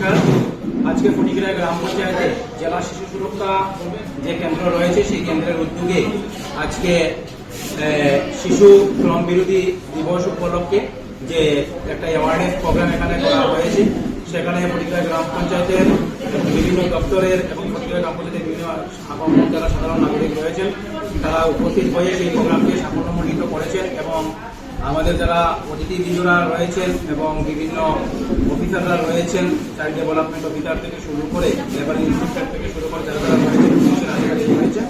নমস্কার। আজকে ফটিকরা গ্রাম পঞ্চায়েতে জেলা শিশু সুরক্ষা যে কেন্দ্র রয়েছে, সেই কেন্দ্রের উদ্যোগে আজকে শিশু শ্রম বিরোধী দিবস উপলক্ষে যে একটা অ্যাওয়ারনেস প্রোগ্রাম এখানে করা হয়েছে, সেখানে ফটিকরা গ্রাম পঞ্চায়েতের বিভিন্ন দপ্তরের এবং ফটিকরা গ্রাম পঞ্চায়েতের বিভিন্ন যারা সাধারণ নাগরিক রয়েছেন, তারা উপস্থিত হয়ে সেই প্রোগ্রামকে সাফল্যমণ্ডিত করেছেন এবং আমাদের যারা অতিথি অতিথিবৃন্দরা রয়েছেন এবং বিভিন্ন অফিসাররা রয়েছেন চাইল্ড ডেভেলপমেন্ট অফিসার থেকে শুরু করে লেবার ইন্সপেক্টর থেকে শুরু করে যারা যারা রয়েছেন পুলিশের আধিকারিক রয়েছেন,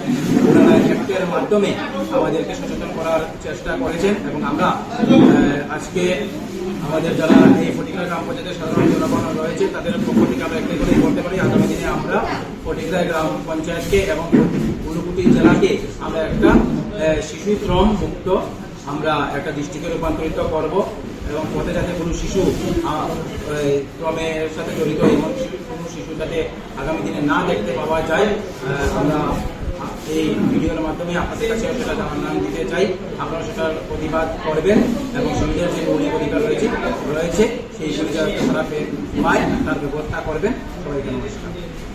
ওনারা অ্যাক্টের মাধ্যমে আমাদেরকে সচেতন করার চেষ্টা করেছেন এবং আমরা আজকে আমাদের যারা এই ফটিকরা গ্রাম পঞ্চায়েতের সাধারণ জনগণ রয়েছে, তাদের পক্ষ থেকে আমরা করে বলতে পারি, আগামী দিনে আমরা ফটিকরা গ্রাম পঞ্চায়েতকে এবং ঊনকোটি জেলাকে আমরা একটা শিশু শ্রম মুক্ত আমরা একটা ডিস্ট্রিক্টে রূপান্তরিত করব এবং পথে যাতে কোনো শিশু এই সাথে জড়িত শিশু- কোনো শিশু যাতে আগামী দিনে না দেখতে পাওয়া যায় আমরা এই ভিডিওর মাধ্যমে আপনাদের কাছে সেটা জানান দিতে চাই। আপনারা সেটার প্রতিবাদ করবেন এবং সমাজের যে মৌলিক অধিকার রয়েছে রয়েছে, সেই সুবিধা তারা পায়, তার ব্যবস্থা করবেন। সবাইকে নমস্কার।